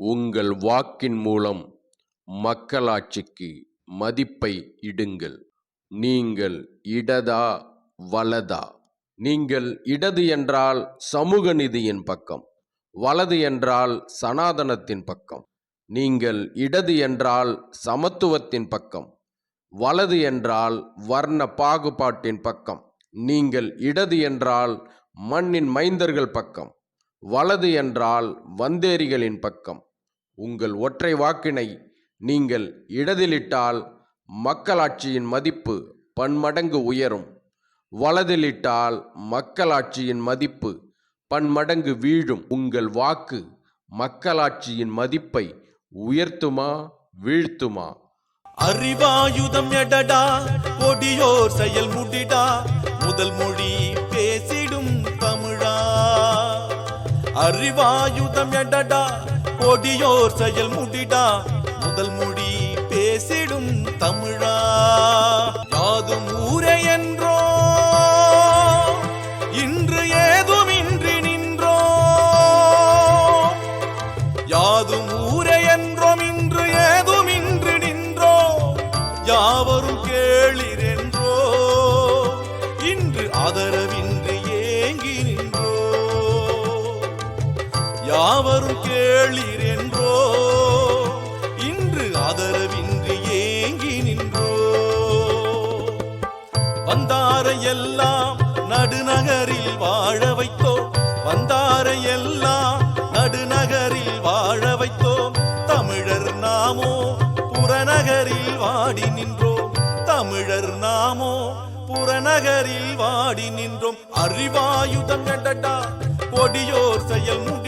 உங்கள் வாக்கின் மூலம் மக்களாட்சிக்கு மதிப்பை இடுங்கள். நீங்கள் இடதா வலதா? நீங்கள் இடது என்றால் சமூக நிதியின் பக்கம் வலது என்றால் சனாதனத்தின் பக்கம் நீங்கள் இடது என்றால் சமத்துவத்தின் பக்கம் வலது என்றால் வர்ண பாகுபாட்டின் பக்கம் நீங்கள் இடது என்றால் மண்ணின் மைந்தர்கள் பக்கம் வலது என்றால் வந்தேரிகளின் பக்கம் உங்கள் ஒற்றை வாக்கினை நீங்கள் இடதிலிட்டால் மக்களாட்சியின் மதிப்பு பன்மடங்கு உயரும். வலதிலிட்டால் மக்களாட்சியின் மதிப்பு பன்மடங்கு வீழும். உங்கள் வாக்கு மக்களாட்சியின் மதிப்பை உயர்த்துமா வீழ்த்துமா? அறிவாயுதம் எடடா கொடியோர் செயல் முடிடா முதல் மொழி பேசிடும் தமிழா. அறிவாயுதம் எடடா கொடியோர் செயல் முடிடா. முதல் மொழி பேசிடும் தமிழா. யாதும் ஊரே என்றோ. இன்று ஏதும் இன்றி நின்றோ. யாதும் ஊரே என்றோம் இன்று ஏதும் ஏதுமின்றி நின்றோ. யாவரும் யாவரும் என்றோ இன்று ஆதரவின்றி ஏங்கி நின்றோ? வந்தாரையெல்லாம் நடுநகரில் வாழ வைத்தோம் வந்தாரையெல்லாம் நடுநகரில் வாழ வைத்தோம் தமிழர் நாமோ புறநகரில் வாடி நின்றோம் தமிழர் நாமோ புறநகரில் வாடி நின்றோம். அறிவாயுதம் எடடா கொடியோர் செயல் முடி